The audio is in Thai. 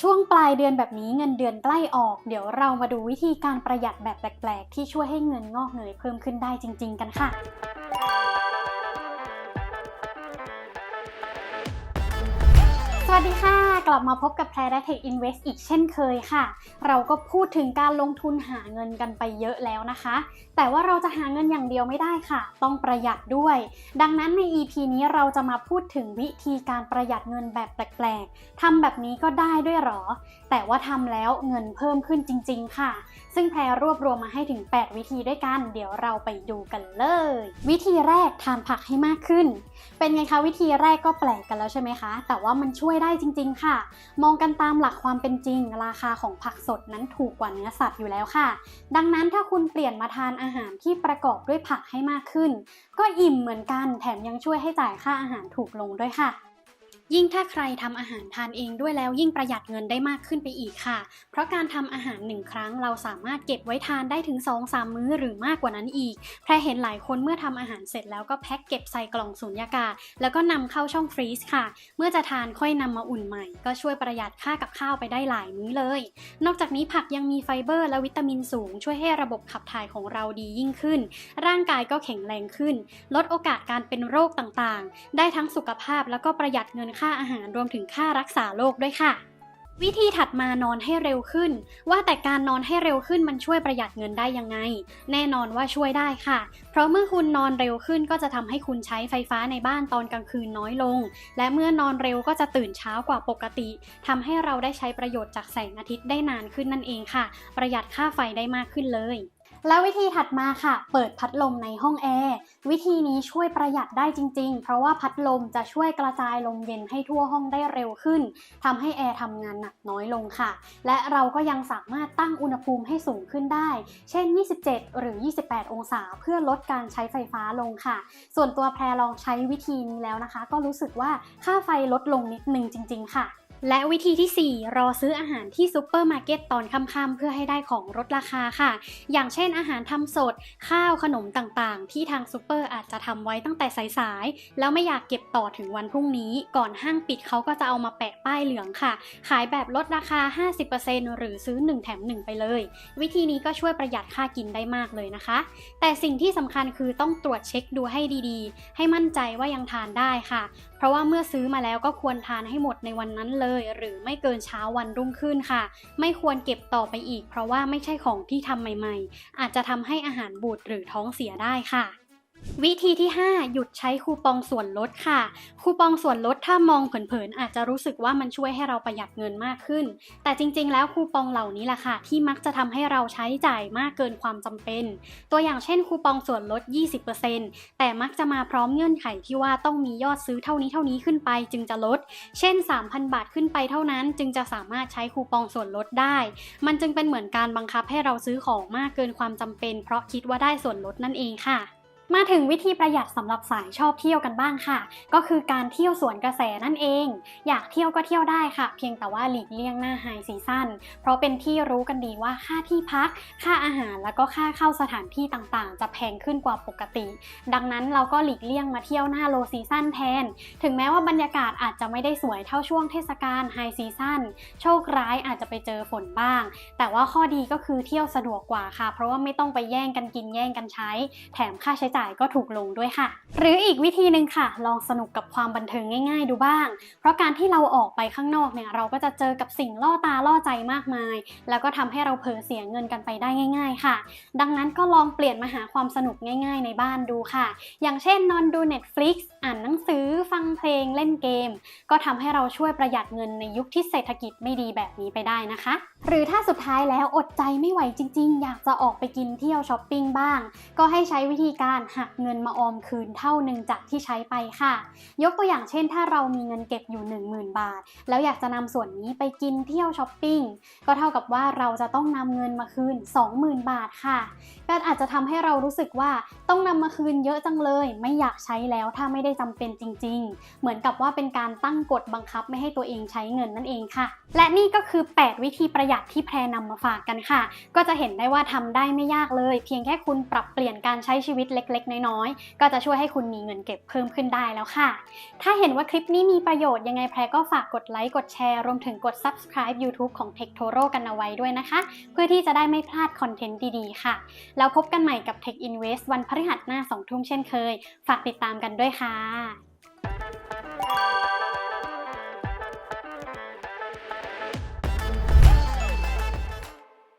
ช่วงปลายเดือนแบบนี้เงินเดือนใกล้ออก เดี๋ยวเรามาดูวิธีการประหยัดแบบแปลก ๆ ที่ช่วยให้เงินงอกเงยเพิ่มขึ้นได้จริง ๆ กันค่ะ สวัสดีค่ะ กลับมาพบกับแพรและ Tech Invest อีกเช่นเคยค่ะ เราก็พูดถึงการลงทุนหาเงินกันไปเยอะแล้วนะคะ แต่ว่าเราจะหาเงินอย่างเดียวไม่ได้ค่ะ ต้องประหยัดด้วย ดังนั้นใน EP นี้เราจะมาพูดถึงวิธีการประหยัดเงินแบบแปลกๆทำแบบนี้ก็ได้ด้วยหรอ แต่ว่าทำแล้วเงินเพิ่มขึ้นจริง ๆ ค่ะ ซึ่งแพรรวบรวมมาให้ถึง 8 วิธีด้วยกัน เดี๋ยวเราไปดูกันเลย วิธีแรกทานผักให้มากขึ้น เป็นไงคะวิธีแรกก็แปลกกันแล้วใช่ไหมคะ แต่ว่ามันช่วยได้จริง ๆ ค่ะ มองกันตามหลักความเป็นจริง ราคาของผักสดนั้นถูกกว่าเนื้อสัตว์อยู่แล้วค่ะ ดังนั้นถ้าคุณเปลี่ยนมาทานอาหารที่ประกอบด้วยผักให้มากขึ้น ก็อิ่มเหมือนกันแถมยังช่วยให้จ่ายค่าอาหารถูกลงด้วยค่ะ ยิ่งถ้าใครทำอาหารทานเองด้วยแล้วยิ่งประหยัดเงินได้มากขึ้นไปอีกค่ะ เพราะการทำอาหารหนึ่งครั้งเราสามารถเก็บไว้ทานได้ถึง 2-3 มื้อหรือมากกว่านั้นอีก แพรเห็นหลายคนเมื่อทำอาหารเสร็จแล้วก็แพ็คเก็บใส่กล่องสูญญากาศ แล้วก็นำเข้าช่องฟรีซค่ะ เมื่อจะทานค่อยนำมาอุ่นใหม่ ก็ช่วยประหยัดค่ากับข้าวไปได้หลายมื้อเลย นอกจากนี้ผักยังมีไฟเบอร์และวิตามินสูง ช่วยให้ระบบขับถ่ายของเราดียิ่งขึ้น ร่างกายก็แข็งแรงขึ้น ลดโอกาสการเป็นโรคต่างๆ ได้ทั้งสุขภาพแล้วก็ประหยัดเงินค่าอาหารรวมถึงค่ารักษาโรคด้วยค่ะ วิธีถัดมานอนให้เร็วขึ้น ว่าแต่การนอนให้เร็วขึ้นมันช่วยประหยัดเงินได้ยังไง แน่นอนว่าช่วยได้ค่ะ เพราะเมื่อคุณนอนเร็วขึ้นก็จะทำให้คุณใช้ไฟฟ้าในบ้านตอนกลางคืนน้อยลง และเมื่อนอนเร็วก็จะตื่นเช้ากว่าปกติทำให้เราได้ใช้ประโยชน์จากแสงอาทิตย์ได้นานขึ้นนั่นเองค่ะ ประหยัดค่าไฟได้มากขึ้นเลย แล้ววิธีถัดมาค่ะ เปิดพัดลมในห้องแอร์ วิธีนี้ช่วยประหยัดได้จริง ๆ เพราะว่าพัดลมจะช่วยกระจายลมเย็นให้ทั่วห้องได้เร็วขึ้นทำให้แอร์ทำงานหนักน้อยลงค่ะ และเราก็ยังสามารถตั้งอุณหภูมิให้สูงขึ้นได้ เช่น 27 หรือ 28 องศา เพื่อลดการใช้ไฟฟ้าลงค่ะ ส่วนตัวแพรลองใช้วิธีนี้แล้วนะคะ ก็รู้สึกว่าค่าไฟลดลงนิดนึงจริง ๆ ค่ะ และวิธีที่ 4 รอซื้ออาหารที่ซูเปอร์มาร์เก็ตตอนค่ำๆเพื่อให้ได้ของลดราคาค่ะ อย่างเช่นอาหารทำสด ข้าวขนมต่างๆ ที่ทางซูเปอร์อาจจะทำไว้ตั้งแต่สายๆ แล้วไม่อยากเก็บต่อถึงวันพรุ่งนี้ ก่อนห้างปิดเขาก็จะเอามาแปะป้ายเหลืองค่ะ ขายแบบลดราคา 50%หรือซื้อ 1 แถม 1 ไปเลย วิธีนี้ก็ช่วยประหยัดค่ากินได้มากเลยนะคะ แต่สิ่งที่สำคัญคือต้องตรวจเช็คดูให้ดีๆ ให้มั่นใจว่ายังทานได้ค่ะ เพราะว่าเมื่อซื้อมาแล้วก็ควรทานให้หมดในวันนั้นเลยหรือไม่เกินเช้าวันรุ่งขึ้นค่ะ ไม่ควรเก็บต่อไปอีก เพราะว่าไม่ใช่ของที่ทำใหม่ ๆ อาจจะทำให้อาหารบูดหรือท้องเสียได้ค่ะ วิธีที่ 5 หยุดใช้คูปองส่วนลดค่ะ คูปองส่วนลดถ้ามองเผินๆอาจจะรู้สึกว่ามันช่วยให้เราประหยัดเงินมากขึ้น แต่จริงๆ แล้วคูปองเหล่านี้แหละค่ะ ที่มักจะทำให้เราใช้จ่ายมากเกินความจำเป็น ตัวอย่างเช่นคูปองส่วนลด 20%แต่มักจะมาพร้อมเงื่อนไขที่ว่าต้องมียอดซื้อเท่านี้เท่านี้ขึ้นไป จึงจะลด เช่น 3,000 บาทขึ้นไปเท่านั้น จึงจะสามารถใช้คูปองส่วนลดได้ มันจึงเป็นเหมือนการบังคับให้เราซื้อของมากเกินความจำเป็น เพราะคิดว่าได้ส่วนลดนั่นเองค่ะ มาถึงวิธีประหยัดสำหรับสายชอบเที่ยวกันบ้างค่ะ ก็คือการเที่ยวสวนกระแสนั่นเอง อยากเที่ยวก็เที่ยวได้ค่ะ เพียงแต่ว่าหลีกเลี่ยงหน้าไฮซีซั่นเพราะเป็นที่รู้กันดีว่าค่าที่พัก ค่าอาหารแล้วก็ค่าเข้าสถานที่ต่างๆ จะแพงขึ้นกว่าปกติ ดังนั้นเราก็หลีกเลี่ยงมาเที่ยวหน้าโลซีซั่นแทน ถึงแม้ว่าบรรยากาศอาจจะไม่ได้สวยเท่าช่วงเทศกาลไฮซีซั่นโชคร้ายอาจจะไปเจอฝนบ้าง แต่ว่าข้อดีก็คือเที่ยวสะดวกกว่าค่ะ เพราะว่าไม่ต้องไปแย่งกันกินแย่งกันใช้ แถมค่าใช้จ่ายก็ถูกลงด้วยค่ะ หรืออีกวิธีหนึ่งค่ะ ลองสนุกกับความบันเทิงง่าย ๆ ดูบ้าง เพราะการที่เราออกไปข้างนอกเนี่ยเราก็จะเจอกับสิ่งล่อตาล่อใจมากมาย แล้วก็ทำให้เราเผลอเสียเงินกันไปได้ง่าย ๆ ค่ะ ดังนั้นก็ลองเปลี่ยนมาหาความสนุกง่าย ๆ ในบ้านดูค่ะ อย่างเช่นนอนดู Netflix อ่านหนังสือ ฟังเพลงเล่นเกม ก็ทำให้เราช่วยประหยัดเงินในยุคที่เศรษฐกิจไม่ดีแบบนี้ไปได้นะคะ หรือถ้าสุดท้ายแล้วอดใจไม่ไหวจริง ๆ อยากจะออกไปกินเที่ยวช้อปปิ้งบ้าง ก็ให้ใช้วิธีการหักเงินมาออมคืนเท่าหนึ่งจากที่ใช้ไปค่ะ ยกตัวอย่างเช่น ถ้าเรามีเงินเก็บอยู่ 10,000 บาท แล้วอยากจะนำส่วนนี้ไปกินเที่ยวช้อปปิ้งก็เท่ากับว่าเราจะต้องนำเงินมาคืน 20,000 บาทค่ะก็อาจจะทำให้เรารู้สึกว่าต้องนำมาคืนเยอะจังเลย ไม่อยากใช้แล้วถ้าไม่ได้จำเป็นจริง ๆ เหมือนกับว่าเป็นการตั้งกฎบังคับไม่ให้ตัวเองใช้เงินนั่นเองค่ะ และนี่ก็คือ 8 วิธีประหยัดที่แพรนำมาฝากกันค่ะ ก็จะเห็นได้ว่าทำได้ไม่ยากเลย เพียงแค่คุณปรับเปลี่ยนการใช้ชีวิตเล็กล็กๆ น้อยๆ ก็จะช่วยให้คุณมีเงินเก็บเพิ่มขึ้นได้แล้วค่ะ ถ้าเห็นว่าคลิปนี้มีประโยชน์ยังไงแพรก็ฝากกดไลค์ กดแชร์ รวมถึงกด subscribe YouTube ของ Tech Toro กันเอาไว้ด้วยนะคะ เพื่อที่จะได้ไม่พลาดคอนเทนต์ดีๆ ค่ะ แล้วพบกันใหม่กับ Tech Invest วันพฤหัสหน้า2ทุ่มเช่นเคย ฝากติดตามกันด้วยค่ะ